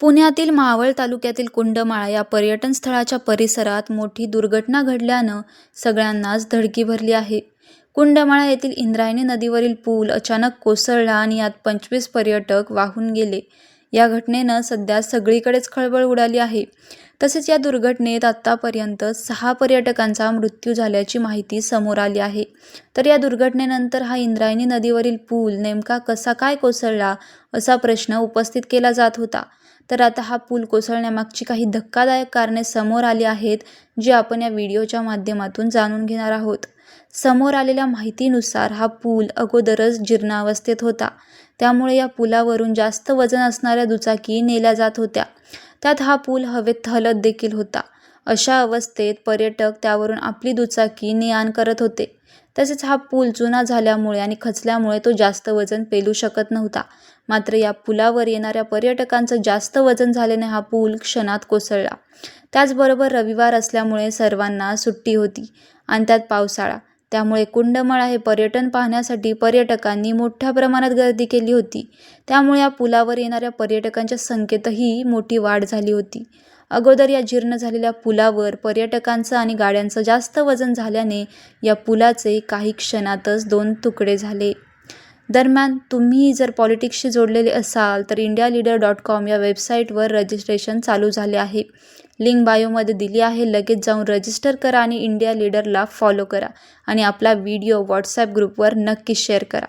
पुण्यातील मावळ तालुक्यातील कुंडमाळा या पर्यटन स्थळाच्या परिसरात मोठी दुर्घटना घडल्यानं सगळ्यांनाच धडकी भरली आहे. कुंडमाळा येथील इंद्रायणी नदीवरील पूल अचानक कोसळला आणि यात पंचवीस पर्यटक वाहून गेले. या घटनेनं सध्या सगळीकडेच खळबळ उडाली आहे. तसेच या दुर्घटनेत आत्तापर्यंत सहा पर्यटकांचा मृत्यू झाल्याची माहिती समोर आली आहे. तर या दुर्घटनेनंतर हा इंद्रायणी नदीवरील पूल नेमका कसा काय कोसळला असा प्रश्न उपस्थित केला जात होता. तर आता हा पूल कोसळण्यामागची काही धक्कादायक कारणे समोर आली आहेत जी आपण या व्हिडिओच्या माध्यमातून जाणून घेणार आहोत. समोर आलेल्या माहितीनुसार हा पूल अगोदरच जीर्णावस्थेत होता. त्यामुळे या पुलावरून जास्त वजन असणाऱ्या दुचाकी नेल्या जात होत्या. त्यात हा पूल हवेत हलत देखील होता. अशा अवस्थेत पर्यटक त्यावरून आपली दुचाकी ने आण करत होते. तसेच हा पूल जुना झाल्यामुळे आणि खचल्यामुळे तो जास्त वजन पेलू शकत नव्हता. मात्र या पुलावर येणाऱ्या पर्यटकांचं जास्त वजन झाल्याने हा पूल क्षणात कोसळला. त्याचबरोबर रविवार असल्यामुळे सर्वांना सुट्टी होती आणि त्यात पावसाळा. त्यामुळे कुंडमाळा हे पर्यटन पाहण्यासाठी पर्यटकांनी मोठ्या प्रमाणात गर्दी केली होती. त्यामुळे या पुलावर येणाऱ्या पर्यटकांच्या संख्येतही मोठी वाढ झाली होती. अगोदर या जीर्ण झालेल्या पुलावर पर्यटकांचं आणि गाड्यांचं जास्त वजन झाल्याने या पुलाचे काही क्षणातच दोन तुकडे झाले. दरम्यान तुम्ही जर पॉलिटिक्सशी जोडलेले असाल तर इंडिया लीडर डॉट कॉम या वेबसाईटवर रजिस्ट्रेशन चालू झाले आहे. लिंक बायोमध्ये दिली आहे. लगेच जाऊन रजिस्टर करा आणि इंडिया लीडरला फॉलो करा आणि आपला व्हिडिओ व्हॉट्सॲप ग्रुपवर नक्की शेअर करा.